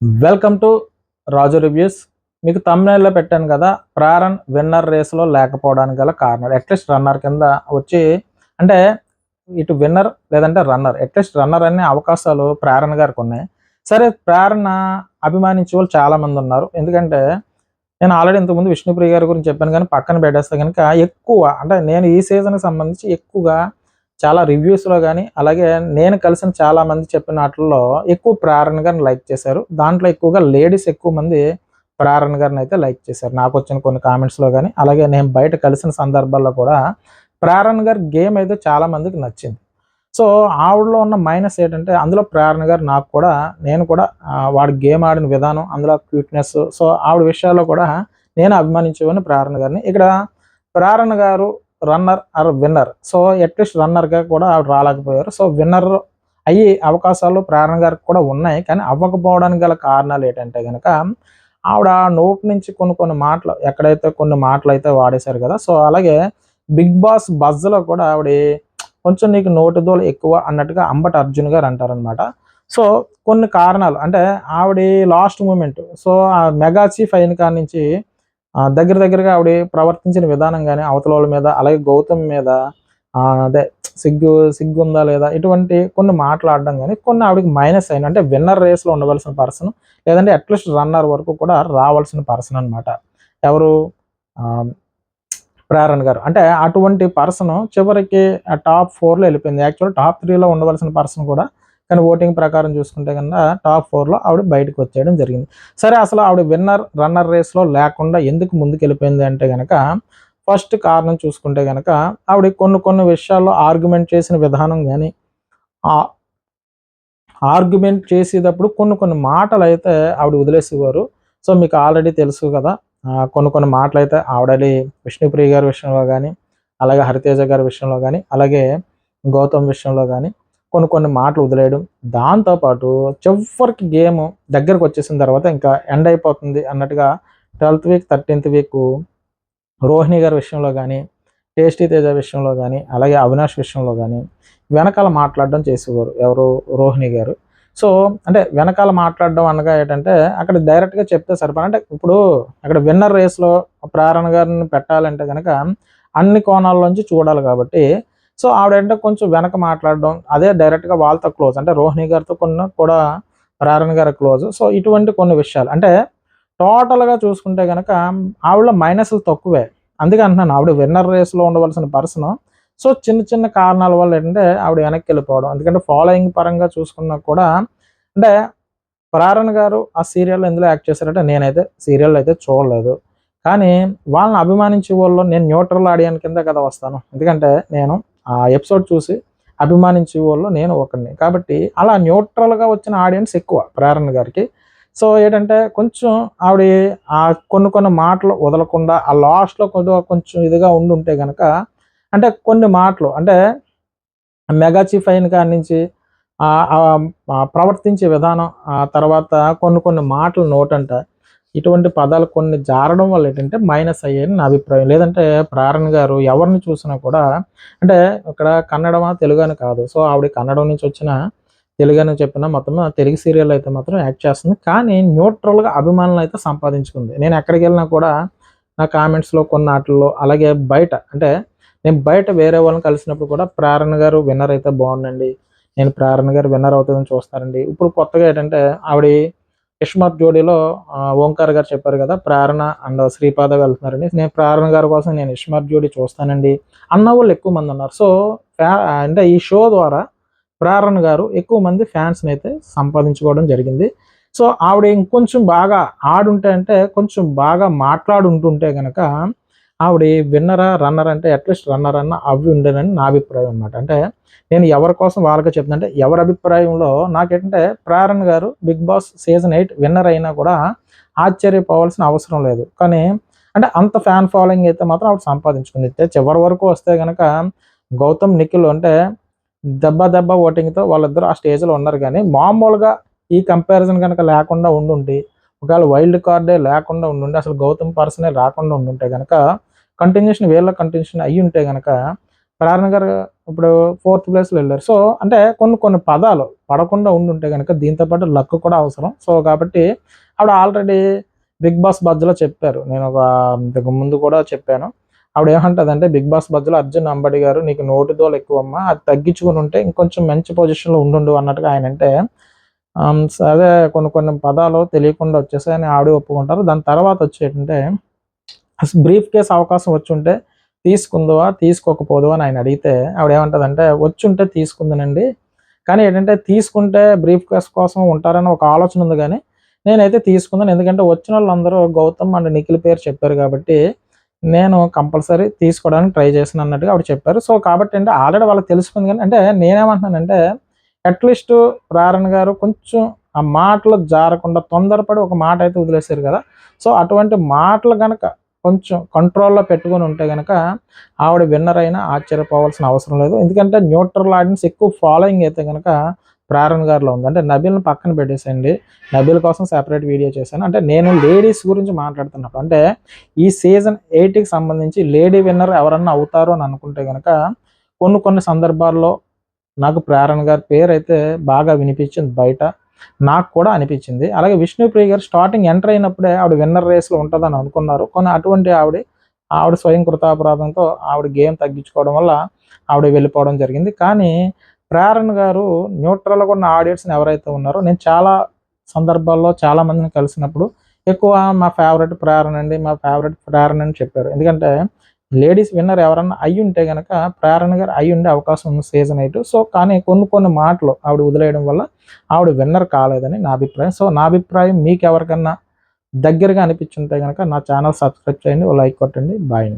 Welcome to Raju reviews మీకు తమిళలో పెట్టాను కదా ప్రారన్ విన్నర్ రేస్లో లేకపోవడానికి గల కారణాలు. అట్లీస్ట్ రన్నర్ కింద వచ్చి అంటే ఇటు విన్నర్ లేదంటే రన్నర్ అట్లీస్ట్ రన్నర్ అనే అవకాశాలు ప్రేరణ గారికి ఉన్నాయి. సరే ప్రేరణ అభిమానించే వాళ్ళు చాలా మంది ఉన్నారు. ఎందుకంటే నేను ఆల్రెడీ ఇంతకుముందు విష్ణుప్రియ గారి గురించి చెప్పాను కానీ పక్కన పెట్టేస్తే కనుక ఎక్కువ అంటే నేను ఈ సీజన్కి సంబంధించి ఎక్కువగా చాలా రివ్యూస్లో కానీ అలాగే నేను కలిసిన చాలా మంది చెప్పిన వాటిల్లో ఎక్కువ ప్రేరణ గారిని లైక్ చేశారు. దాంట్లో ఎక్కువగా లేడీస్ ఎక్కువ మంది ప్రేరణ గారిని అయితే లైక్ చేశారు. నాకు వచ్చిన కొన్ని కామెంట్స్లో కానీ అలాగే నేను బయట కలిసిన సందర్భాల్లో కూడా ప్రేరణ గారి గేమ్ అయితే చాలా మందికి నచ్చింది. సో ఆవిడలో ఉన్న మైనస్ ఏంటంటే అందులో ప్రేరణ గారు నాకు కూడా నేను కూడా వాడు గేమ్ ఆడిన విధానం అందులో క్యూట్నెస్ సో ఆవిడ విషయాల్లో కూడా నేను అభిమానించేవాడిని ప్రేరణ గారిని. ఇక్కడ Prerana garu runner or winner so at least రన్నర్గా కూడా ఆవిడ రాలేకపోయారు. సో విన్నర్ అయ్యే అవకాశాలు ప్రేరణ గారికి కూడా ఉన్నాయి. కానీ అవ్వకపోవడానికి గల కారణాలు ఏంటంటే కనుక ఆవిడ నోట్ నుంచి కొన్ని కొన్ని మాటలు ఎక్కడైతే కొన్ని మాటలు అయితే వాడేశారు కదా. సో అలాగే బిగ్ బాస్ బజ్లో కూడా ఆవిడ కొంచెం నీకు నోటి దోలు ఎక్కువ అన్నట్టుగా అంబట అర్జున్ గారు అంటారనమాట సో కొన్ని కారణాలు అంటే ఆవిడ లాస్ట్ మూమెంట్ సో ఆ మెగా చీఫ్ అయిన కాడి నుంచి దగ్గర దగ్గరగా ఆవిడ ప్రవర్తించిన విధానం కానీ అవతల వాళ్ళ మీద అలాగే గౌతమ్ మీద అదే సిగ్గు సిగ్గు ఉందా లేదా ఇటువంటి కొన్ని మాట్లాడడం కానీ కొన్ని ఆవిడకి మైనస్ అయిన అంటే విన్నర్ రేస్లో ఉండవలసిన పర్సన్ లేదంటే అట్లీస్ట్ రన్నర్ వరకు కూడా రావాల్సిన పర్సన్ అన్నమాట. ఎవరు? ప్రేరణ గారు. అంటే అటువంటి పర్సన్ చివరికి టాప్ ఫోర్లో వెళ్ళిపోయింది. యాక్చువల్ టాప్ త్రీలో ఉండవలసిన పర్సన్ కూడా కానీ ఓటింగ్ ప్రకారం చూసుకుంటే కన్నా టాప్ ఫోర్లో ఆవిడ బయటకు వచ్చేయడం జరిగింది. సరే అసలు ఆవిడ విన్నర్ రన్నర్ రేస్లో లేకుండా ఎందుకు ముందుకు వెళ్ళిపోయింది అంటే కనుక ఫస్ట్ కారణం చూసుకుంటే కనుక ఆవిడ కొన్ని కొన్ని విషయాల్లో ఆర్గ్యుమెంట్ చేసిన విధానం కానీ ఆర్గ్యుమెంట్ చేసేటప్పుడు కొన్ని కొన్ని మాటలు అయితే ఆవిడ వదిలేసేవారు. సో మీకు ఆల్రెడీ తెలుసు కదా కొన్ని కొన్ని మాటలు అయితే ఆవిడలి విష్ణుప్రియ గారి విషయంలో కానీ అలాగే హరితేజ గారి విషయంలో కానీ అలాగే గౌతమ్ విషయంలో కానీ కొన్ని కొన్ని మాటలు వదిలేయడం. దాంతోపాటు చివరికి గేమ్ దగ్గరకు వచ్చేసిన తర్వాత ఇంకా ఎండ్ అయిపోతుంది అన్నట్టుగా twelfth week thirteenth week Rohini garu విషయంలో కానీ టేస్టీ తేజ విషయంలో కానీ అలాగే అవినాష్ విషయంలో కానీ వెనకాల మాట్లాడడం చేసేవారు ఎవరు? రోహిణి గారు. సో అంటే వెనకాల మాట్లాడడం అనగా ఏంటంటే అక్కడ డైరెక్ట్గా చెప్తే సరిపడ అంటే ఇప్పుడు అక్కడ విన్నర్ రేస్లో ప్రారణ గారిని పెట్టాలంటే కనుక అన్ని కోణాల్లోంచి చూడాలి కాబట్టి సో ఆవిడంటే కొంచెం వెనక మాట్లాడడం అదే డైరెక్ట్గా వాళ్ళతో క్లోజ్ అంటే రోహిణి గారితో కొన్ని కూడా ప్రేరణ గారి క్లోజ్ సో ఇటువంటి కొన్ని విషయాలు. అంటే టోటల్గా చూసుకుంటే కనుక ఆవిడ మైనస్లు తక్కువే. అందుకే అంటున్నాను ఆవిడ విన్నర్ రేస్లో ఉండవలసిన పర్సన్ సో చిన్న చిన్న కారణాల వల్ల ఏంటంటే ఆవిడ వెనక్కి వెళ్ళిపోవడం. ఎందుకంటే ఫాలోయింగ్ పరంగా చూసుకున్నా కూడా అంటే ప్రేరణ గారు ఆ సీరియల్ ఎందులో యాక్ట్ చేశారంటే నేనైతే సీరియల్ అయితే చూడలేదు. కానీ వాళ్ళని అభిమానించే వాళ్ళు నేను న్యూట్రల్ ఆడియన్ కింద కదా వస్తాను. ఎందుకంటే నేను ఆ ఎపిసోడ్ చూసి అభిమానించే వాళ్ళు నేను ఒకరిని కాబట్టి అలా న్యూట్రల్గా వచ్చిన ఆడియన్స్ ఎక్కువ ప్రేరణ గారికి. సో ఏంటంటే కొంచెం ఆవిడ ఆ కొన్ని కొన్ని మాటలు వదలకుండా ఆ లాస్ట్లో కొద్దిగా కొంచెం ఇదిగా ఉండి ఉంటే కనుక అంటే కొన్ని మాటలు అంటే మెగా చీఫ్ అయిన కాడి నుంచి ప్రవర్తించే విధానం ఆ తర్వాత కొన్ని కొన్ని మాటలు నోటంట ఇటువంటి పదాలు కొన్ని జారడం వల్ల ఏంటంటే మైనస్ అయ్యాయని నా అభిప్రాయం. లేదంటే ప్రేరణ గారు ఎవరిని చూసినా కూడా అంటే ఇక్కడ కన్నడమా తెలుగు అని కాదు. సో ఆవిడ కన్నడం నుంచి వచ్చిన తెలుగు అని చెప్పిన మొత్తం తెలుగు సీరియల్ అయితే మాత్రం యాక్ట్ చేస్తుంది. కానీ న్యూట్రల్గా అభిమానులు అయితే సంపాదించుకుంది. నేను ఎక్కడికి వెళ్ళినా కూడా నా కామెంట్స్లో కొన్ని ఆటల్లో అలాగే బయట అంటే నేను బయట వేరే వాళ్ళని కలిసినప్పుడు కూడా ప్రేరణ గారు విన్నర్ అయితే బాగుండండి. నేను ప్రేరణ గారు విన్నర్ అవుతుందని చూస్తానండి. ఇప్పుడు కొత్తగా ఏంటంటే ఆవిడ యష్మాప్ జోడీలో ఓంకార్ గారు చెప్పారు కదా ప్రేరణ అండ్ శ్రీపాద వెళ్తున్నారని. నేను ప్రేరణ గారి కోసం నేను యష్మాప్ జోడీ చూస్తానండి అన్న వాళ్ళు ఎక్కువ మంది ఉన్నారు. సో ఫ్యా- అంటే ఈ షో ద్వారా ప్రేరణ గారు ఎక్కువ మంది ఫ్యాన్స్ని అయితే సంపాదించుకోవడం జరిగింది. సో ఆవిడ ఇంకొంచెం బాగా ఆడుంటే అంటే కొంచెం బాగా మాట్లాడుంటుంటే కనుక ఆవిడ విన్నరా రన్నర్ అంటే అట్లీస్ట్ రన్నర్ అన్న అవి ఉండేనని నా అభిప్రాయం అన్నమాట. అంటే నేను ఎవరి కోసం వాళ్ళకి చెప్తున్నా అంటే ఎవరి అభిప్రాయంలో నాకేంటంటే Prerana garu Bigg Boss season eight winner అయినా కూడా ఆశ్చర్యపోవాల్సిన అవసరం లేదు. కానీ అంటే అంత ఫ్యాన్ ఫాలోయింగ్ అయితే మాత్రం ఆవిడ సంపాదించుకుంది. అయితే చివరి వరకు వస్తే కనుక గౌతమ్ నిఖిల్ అంటే దెబ్బ దెబ్బ ఓటింగ్తో వాళ్ళిద్దరు ఆ స్టేజ్లో ఉన్నారు. కానీ మామూలుగా ఈ కంపారిజన్ కనుక లేకుండా ఉండుంటే ఒకవేళ వైల్డ్ కార్డే లేకుండా ఉండుండి అసలు గౌతమ్ పర్సనే రాకుండా ఉండుంటే కనుక కంటిన్యూషన్ వేళ్ళ కంటిన్యూషన్ అయ్యి ఉంటే కనుక ప్రేరణ గారు ఇప్పుడు ఫోర్త్ ప్లేస్లో వెళ్ళారు. సో అంటే కొన్ని కొన్ని పదాలు పడకుండా ఉండుంటే కనుక దీంతో పాటు లక్ కూడా అవసరం. సో కాబట్టి ఆవిడ ఆల్రెడీ బిగ్ బాస్ బజ్జలో చెప్పారు. నేను ఒక ఇంతకు ముందు కూడా చెప్పాను. ఆవిడ ఏమంటుంది అంటే బిగ్ బాస్ బజ్జలో అర్జున్ అంబడి గారు నీకు నోటి దోలు ఎక్కువమ్మా. అది తగ్గించుకుని ఉంటే ఇంకొంచెం మంచి పొజిషన్లో ఉండు అన్నట్టుగా ఆయన అంటే అదే కొన్ని కొన్ని పదాలు తెలియకుండా వచ్చేసాయని ఆవిడ ఒప్పుకుంటారు. దాని తర్వాత వచ్చేటంటే అసలు బ్రీఫ్ కేస్ అవకాశం వచ్చి ఉంటే తీసుకుందువా తీసుకోకపోదు అని ఆయన అడిగితే ఆవిడ ఏమంటదంటే వచ్చుంటే తీసుకుందనండి. కానీ ఏంటంటే తీసుకుంటే బ్రీఫ్ కేస్ కోసం ఉంటారని ఒక ఆలోచన ఉంది కానీ నేనైతే తీసుకుందాను. ఎందుకంటే వచ్చిన వాళ్ళందరూ గౌతమ్ అండ్ నిఖిల్ పేరు చెప్పారు కాబట్టి నేను కంపల్సరీ తీసుకోవడానికి ట్రై చేసిన అన్నట్టుగా ఆవిడ చెప్పారు. సో కాబట్టి అంటే ఆల్రెడీ వాళ్ళకి తెలుసుకుంది కానీ అంటే నేనేమంటున్నానంటే అట్లీస్ట్ ప్రారణ్ గారు కొంచెం ఆ మాటలు జారకుండా తొందరపడి ఒక మాట అయితే వదిలేశారు కదా. సో అటువంటి మాటలు కనుక కొంచెం కంట్రోల్లో పెట్టుకొని ఉంటే కనుక ఆవిడ విన్నర్ అయినా ఆశ్చర్యపోవాల్సిన అవసరం లేదు. ఎందుకంటే న్యూట్రల్ ఆడియన్స్ ఎక్కువ ఫాలోయింగ్ అయితే కనుక ప్రేరణ గారిలో ఉంది. అంటే నబిల్ని పక్కన పెట్టేసేయండి. నబిల్ కోసం సెపరేట్ వీడియో చేశాను. అంటే నేను లేడీస్ గురించి మాట్లాడుతున్నప్పుడు అంటే ఈ సీజన్ ఎయిట్కి సంబంధించి లేడీ విన్నర్ ఎవరన్నా అవుతారో అని అనుకుంటే కనుక కొన్ని కొన్ని సందర్భాల్లో నాకు ప్రేరణ గారి పేరు అయితే బాగా వినిపించింది బయట. నాకు కూడా అనిపించింది. అలాగే విష్ణుప్రియ గారు స్టార్టింగ్ ఎంటర్ అయినప్పుడే ఆవిడ విన్నర్ రేస్లో ఉంటుందని అనుకున్నారు. కొన్ని అటువంటి ఆవిడ ఆవిడ స్వయం కృతాపరాధంతో ఆవిడ గేమ్ తగ్గించుకోవడం వల్ల ఆవిడ వెళ్ళిపోవడం జరిగింది. కానీ ప్రేరణ గారు న్యూట్రల్గా ఉన్న ఆడియన్స్ని ఎవరైతే ఉన్నారో నేను చాలా సందర్భాల్లో చాలా మందిని కలిసినప్పుడు ఎక్కువ మా ఫేవరెట్ ప్రేరణ అండి మా ఫేవరెట్ ప్రేరణ అని చెప్పారు. ఎందుకంటే లేడీస్ విన్నర్ ఎవరన్నా అయి ఉంటే కనుక ప్రేరణ గారు అయి ఉండే అవకాశం ఉంది సీజన్ ఎయిట్ సో కానీ కొన్ని కొన్ని మాటలు ఆవిడ వదిలేయడం వల్ల ఆవిడ విన్నర్ కాలేదని నా అభిప్రాయం. సో నా అభిప్రాయం మీకు ఎవరికన్నా దగ్గరగా అనిపించుంటే కనుక నా ఛానల్ సబ్స్క్రైబ్ చేయండి ఓ లైక్ కొట్టండి. బాయ్ అండి.